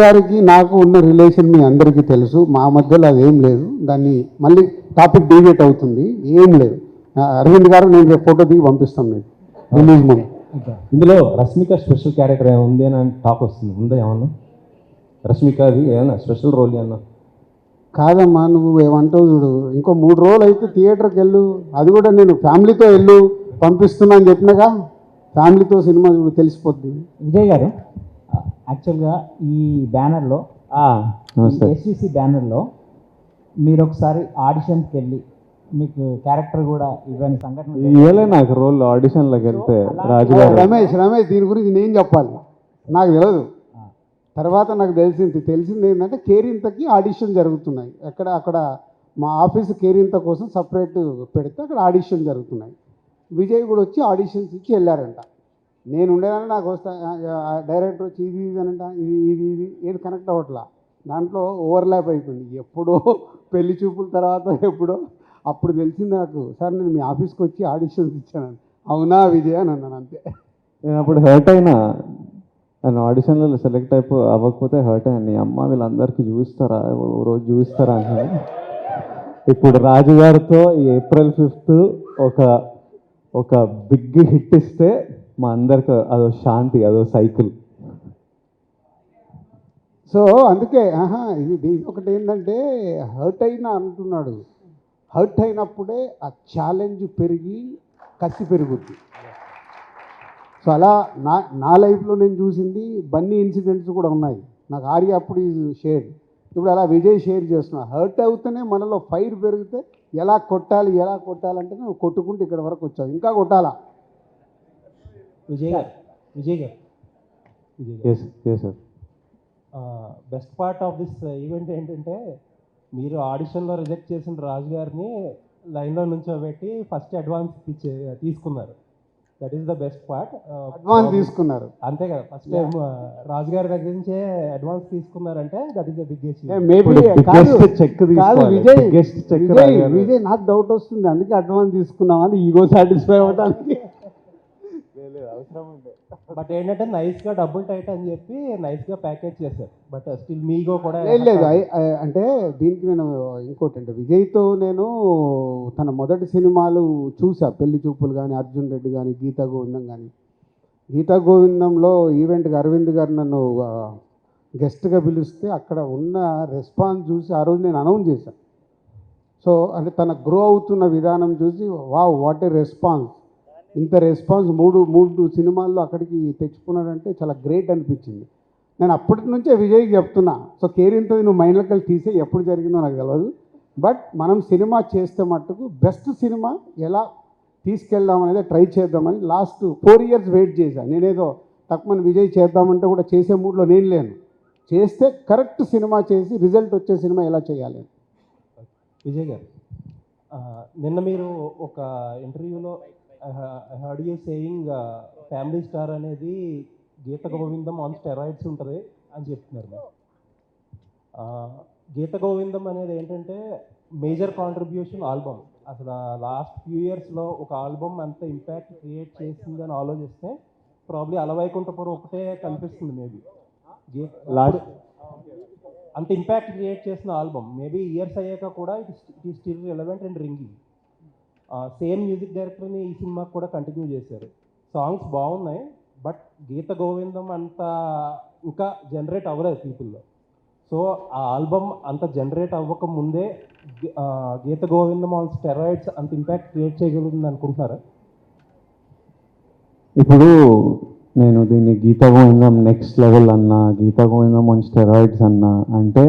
గారికి నాకు ఉన్న రిలేషన్ మీ అందరికీ తెలుసు. మా మధ్యలో అదేం లేదు. దాన్ని మళ్ళీ టాపిక్ డివేట్ అవుతుంది. ఏం లేదు. అరవింద్ గారు నేను రేపు ఫోటో దిగి పంపిస్తాం మీకు. రిలీజ్ ముందు. ఇందులో రష్మిక స్పెషల్ క్యారెక్టర్ ఏమైనా ఉంది అని టాక్ వస్తుంది. ఉందా ఏమన్నా? రష్మికది ఏమన్నా స్పెషల్ రోల్ ఏమన్నా? కాదమ్మా నువ్వు ఏమంటావు చూడు. ఇంకో మూడు రోజులు అయితే థియేటర్కి వెళ్ళు. అది కూడా నేను ఫ్యామిలీతో వెళ్ళు. పంపిస్తున్నా అని చెప్పినగా ఫ్యామిలీతో సినిమా చూడు తెలిసిపోద్ది. విజయ్ గారు యాక్చువల్గా ఈ బ్యానర్లో ఎస్విసి బ్యానర్లో మీరు ఒకసారి ఆడిషన్కి వెళ్ళి మీకు క్యారెక్టర్ కూడా ఇవన్నీ సంఘటన ఇవ్వలే నాకు రోల్ ఆడిషన్లోకి వెళ్తే రాజు గారు. రమేష్ రమేష్ దీని గురించి నేను చెప్పాలి. నాకు తెలియదు తర్వాత నాకు తెలిసింది తెలిసింది ఏంటంటే కేరింతకి ఆడిషన్ జరుగుతున్నాయి. ఎక్కడ అక్కడ మా ఆఫీస్ కేరింత కోసం సపరేట్ పెడితే అక్కడ ఆడిషన్ జరుగుతున్నాయి. విజయ్ కూడా వచ్చి ఆడిషన్స్ ఇచ్చి వెళ్ళారంట. నేను ఉండేదాన్ని నాకు వస్తా డైరెక్టర్ వచ్చి ఇది ఇది అనంట ఇది ఇది ఇది ఏది కనెక్ట్ అవ్వట్లా. దాంట్లో ఓవర్లాప్ అయిపోయింది. ఎప్పుడో పెళ్ళి చూపుల తర్వాత ఎప్పుడో అప్పుడు తెలిసింది నాకు సార్ నేను మీ ఆఫీస్కి వచ్చి ఆడిషన్స్ ఇచ్చాను అవునా విజయ్? అని అన్నాను అంతే. నేను అప్పుడు హర్ట్ అయినా. నన్ను ఆడిషన్లలో సెలెక్ట్ అయిపో అవ్వకపోతే హర్ట్ అయ్యాను. నీ అమ్మ వీళ్ళందరికీ చూపిస్తారా? ఓ రోజు చూపిస్తారా? అని ఇప్పుడు రాజుగారితో ఈ ఏప్రిల్ ఫిఫ్త్ ఒక ఒక బిగ్ హిట్ ఇస్తే మా అందరికి అదో శాంతి అదో సైకిల్. సో అందుకే ఆహా ఇది దీని ఒకటి ఏంటంటే హర్ట్ అయినా అంటున్నాడు. హర్ట్ అయినప్పుడే ఆ ఛాలెంజ్ పెరిగి కసి పెరుగుద్ది. సో అలా నా నా లైఫ్లో నేను చూసింది బన్నీ ఇన్సిడెంట్స్ కూడా ఉన్నాయి. నాకు ఆర్య అప్పుడు షేర్. ఇప్పుడు అలా విజయ్ షేర్ చేస్తున్నా. హర్ట్ అవుతూనే మనలో ఫైర్ పెరిగితే ఎలా కొట్టాలి ఎలా కొట్టాలంటే నువ్వు కొట్టుకుంటూ ఇక్కడ వరకు వచ్చావు. ఇంకా కొట్టాలా? Vijay garu Vijay garu. Vijay sir best part of this event ఏంటంటే మీరు ఆడిషన్లో రిజెక్ట్ చేసిన రాజు గారిని లైన్లో నుంచోబెట్టి ఫస్ట్ అడ్వాన్స్ ఇచ్చే తీసుకున్నారు. That is the best part advance తీసుకున్నారు. అంతే కదా. ఫస్ట్ టైం రాజు గారి దగ్గర నుంచే అడ్వాన్స్ తీసుకున్నారంటే that is the big maybe ఇప్పుడు కాదు biggest check కాదు తీసుకోవాలి. విజయ్ విజయ్ నాకు డౌట్ వస్తుంది. అందుకే అడ్వాన్స్ తీసుకున్నామని ఈగో సాటిస్ఫై అవ్వడానికి బట్ ఏంటంటే నైస్గా డబుల్ టైట్ అని చెప్పి నైస్గా ప్యాకేజ్ చేశారు. బట్ స్టిల్ మీగో కూడా లేదు లేదు అంటే దీనికి నేను ఇంకోటి అంటే విజయ్తో నేను తన మొదటి సినిమాలు చూసా. పెళ్ళి చూపులు కానీ అర్జున్ రెడ్డి కానీ గీతా గోవిందం కానీ గీతా గోవిందంలో ఈవెంట్కి అరవింద్ గారు నన్ను గెస్ట్గా పిలిస్తే అక్కడ ఉన్న రెస్పాన్స్ చూసి ఆ రోజు నేను అనౌన్స్ చేశాను సో అంటే తన గ్రో అవుతున్న విధానం చూసి వావ్ వాట్ ఏ రెస్పాన్స్ ఇంత రెస్పాన్స్ మూడు మూడు సినిమాల్లో అక్కడికి తెచ్చుకున్నాడంటే చాలా గ్రేట్ అనిపించింది. నేను అప్పటి నుంచే విజయ్కి చెప్తున్నా. సో కేరింతో నువ్వు మైండ్లోకి వెళ్ళి తీసే ఎప్పుడు జరిగిందో నాకు తెలియదు బట్ మనం సినిమా చేస్తే మట్టుకు బెస్ట్ సినిమా ఎలా తీసుకెళ్దాం అనేది ట్రై చేద్దామని లాస్ట్ ఫోర్ ఇయర్స్ వెయిట్ చేశాను నేనేదో తక్కువ విజయ్ చేద్దామంటే కూడా చేసే మూడ్లో నేను లేను. చేస్తే కరెక్ట్ సినిమా చేసి రిజల్ట్ వచ్చే సినిమా ఎలా చేయాలి? విజయ్ గారు నిన్న మీరు ఒక ఇంటర్వ్యూలో heard you saying family star అనేది గీత గోవిందం ఆన్ స్టెరాయిడ్స్ ఉంటుంది అని చెప్తున్నారు మీరు. ఆ, గీత గోవిందం అనేది ఏంటంటే మేజర్ కాంట్రిబ్యూషన్ ఆల్బమ్ అసలు లాస్ట్ ఫ్యూ ఇయర్స్లో ఒక ఆల్బమ్ అంత ఇంపాక్ట్ క్రియేట్ చేసిందని ఆలోచిస్తే ప్రాబ్లీ అలవైకుంఠపురం ఒకటే కనిపిస్తుంది మేబీ లాస్ట్ అంత ఇంపాక్ట్ క్రియేట్ చేసిన ఆల్బమ్ మేబీ ఇయర్స్ అయ్యాక కూడా ఇట్ ఇట్ ఈ still relevant and ringing same music డైరెక్టర్ని ఈ సినిమాకి కూడా కంటిన్యూ చేశారు. సాంగ్స్ బాగున్నాయి బట్ గీత గోవిందం అంత ఇంకా జనరేట్ అవ్వలేదు పీపుల్లో. సో ఆ ఆల్బమ్ అంత జనరేట్ అవ్వక ముందే గీత గోవిందం ఆన్ స్టెరాయిడ్స్ అంత ఇంపాక్ట్ క్రియేట్ చేయగలుగుతుంది అనుకుంటున్నారా? ఇప్పుడు నేను దీన్ని గీత గోవిందం నెక్స్ట్ లెవెల్ అన్నా గీత గోవిందం ఆన్ స్టెరాయిడ్స్ అన్నా అంటే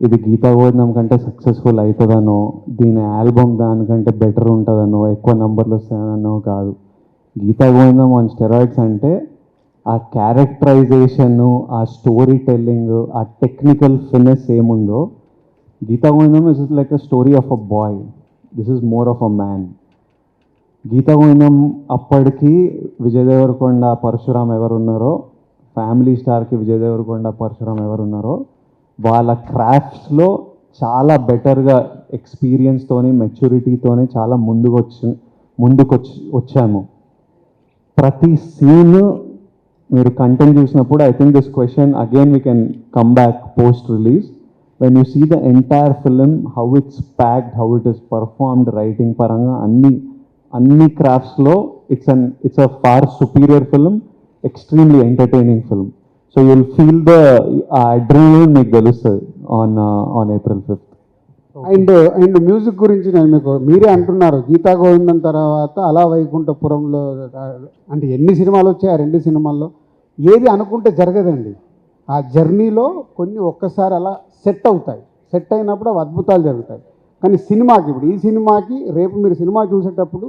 ఇది గీతా గోవిందం కంటే సక్సెస్ఫుల్ అవుతుందనో దీని ఆల్బమ్ దానికంటే బెటర్ ఉంటుందనో ఎక్కువ నంబర్లు వస్తాయనో కాదు. గీత గోవిందం ఆన్ స్టెరాయిడ్స్ అంటే ఆ క్యారెక్టరైజేషన్ ఆ స్టోరీ టెల్లింగ్ ఆ టెక్నికల్ ఫినెస్ ఏముందో Geetha Govindam is is like a story of a boy this is more of a man Geetha Govindam అప్పటికి విజయ్ దేవరకొండ పరశురామ్ ఎవరున్నారో ఫ్యామిలీ స్టార్కి విజయ్ దేవరకొండ పరశురామ్ ఎవరున్నారో వాళ్ళ క్రాఫ్ట్స్లో చాలా బెటర్గా ఎక్స్పీరియన్స్తోని మెచ్యూరిటీతోని చాలా ముందుకు వచ్చి ముందుకు వచ్చి వచ్చాము. ప్రతి సీన్ మీరు కంటెంట్ చూసినప్పుడు I think this question again we can come back post release when you see the entire film how it's packed how it is performed writing పరంగా అన్ని అన్ని క్రాఫ్ట్స్లో it's an it's a far superior film extremely entertaining film so you'll feel the ఆ adrenaline మీకు తెలుస్తుంది on on April fifth and and music గురించి నేను మీకు మీరే అంటున్నారు గీతా గోవిందం తర్వాత అలా వైకుంఠపురంలో అంటే ఎన్ని సినిమాలు వచ్చాయి ఆ రెండు సినిమాల్లో ఏది అనుకుంటే జరగదండి. ఆ జర్నీలో కొన్ని ఒక్కసారి అలా సెట్ అవుతాయి. సెట్ అయినప్పుడు అవి అద్భుతాలు జరుగుతాయి. కానీ సినిమాకి ఇప్పుడు ఈ సినిమాకి రేపు మీరు సినిమా చూసేటప్పుడు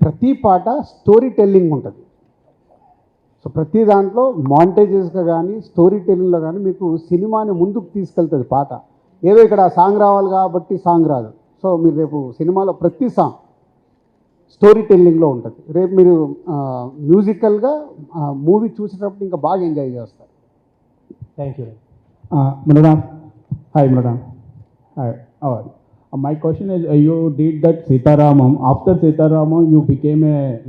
ప్రతి పాట స్టోరీ టెల్లింగ్ ఉంటుంది. సో ప్రతి దాంట్లో మాంటేజెస్గా కానీ స్టోరీ టెల్లింగ్లో కానీ మీకు సినిమాని ముందుకు తీసుకెళ్తుంది పాట ఏదో ఇక్కడ సాంగ్ రావాలి కాబట్టి సాంగ్ రాదు సో మీరు రేపు సినిమాలో ప్రతి సాంగ్ స్టోరీ టెల్లింగ్లో ఉంటుంది రేపు మీరు మ్యూజికల్గా మూవీ చూసేటప్పుడు ఇంకా బాగా ఎంజాయ్ చేస్తారు thank you Mridam. Hi, Mridam. Hi. How are you? Uh, my question is, uh, you did that Sitaramam. After Sitaramam, you became a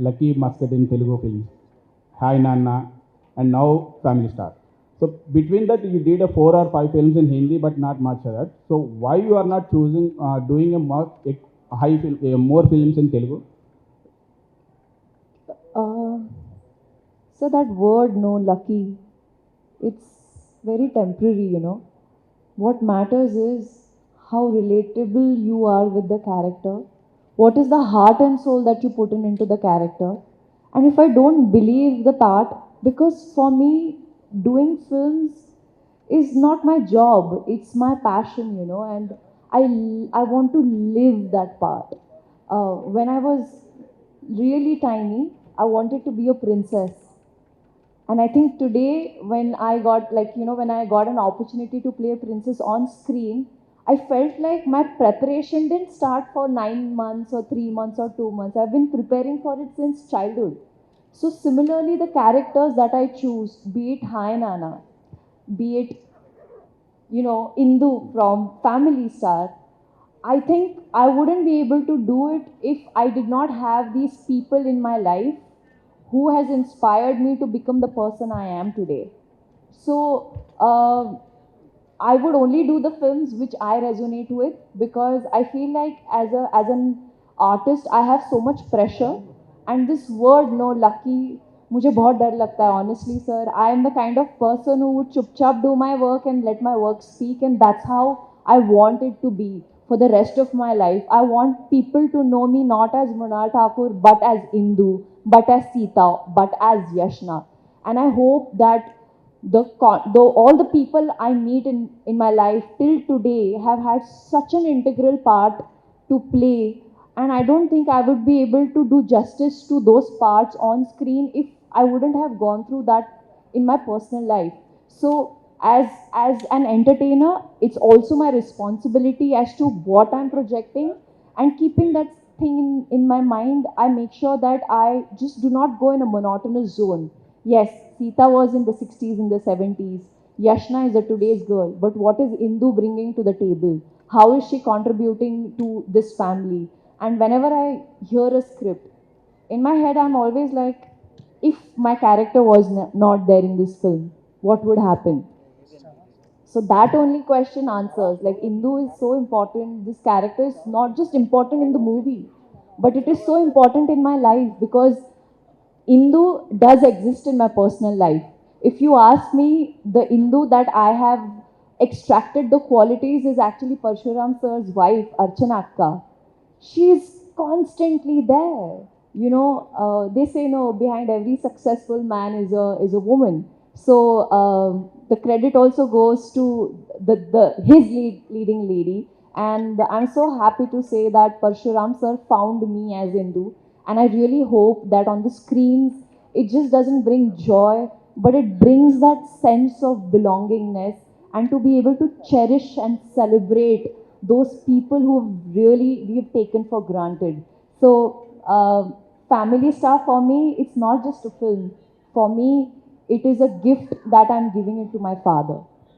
Hi Nana, and now Family Star. So between that, you did a four or five films in Hindi, but not much of that. So why you are not choosing uh, doing a more a high film, uh, more films in Telugu? Uh, so that word, no, lucky, it's very temporary, you know. What matters is how relatable you are with the character. What is the heart and soul that you put in into the character? And if I don't believe the part, because for me, doing films is not my job, it's my passion, you know, and I, I want to live that part. Uh, when I was really tiny, I wanted to be a princess. And I think today, when I got, like, you know, when I got an opportunity to play a princess on screen, I felt like my preparation didn't start for nine months or three months or two months. I've been preparing for it since childhood. So, similarly, the characters that I choose, be it Hai Nana, be it, you know, Indu from Family Star, I think I wouldn't be able to do it if I did not have these people in my life who has inspired me to become the person I am today. So uh, I would only do the films which I resonate with because I feel like as a as an artist I have so much pressure and this word no lucky मुझे बहुत डर लगता है honestly sir I am the kind of person who would चुपचाप do my work and let my work speak and that's how I want it to be for the rest of my life. I want people to know me not as Mrinal Thakur, but as Indu, but as Sita, but as Yashna. And I hope that the though all the people I meet in, in my life till today have had such an integral part to play. And I don't think I would be able to do justice to those parts on screen if I wouldn't have gone through that in my personal life. So as as an entertainer it's also my responsibility as to what i'm projecting and keeping that thing in, in my mind i make sure that i just do not go in a monotonous zone yes sita was in the 60s in the 70s yashna is a today's girl. But what is indu bringing to the table? How is she contributing to this family? And whenever i hear a script in my head i'm always like if my character was not there in this film what would happen? So that only question answers. Like Indu is so important. This character is not just important in the movie, but it is so important in my life because Indu does exist in my personal life. If you ask me, the Indu that I have extracted the qualities is actually Parshuram sir's wife, Archana Akka. She is constantly there. You know, uh, they say no. Behind every successful man is a is a woman. So um, the credit also goes to the, the his lead, leading lady. And I'm so happy to say that Parshuram sir found me as Hindu. And I really hope that on the screens, it just doesn't bring joy, but it brings that sense of belongingness and to be able to cherish and celebrate those people who really we have taken for granted. So, uh, Family Star for me, it's not just a film. For me, it is a gift that I'm giving it to my father.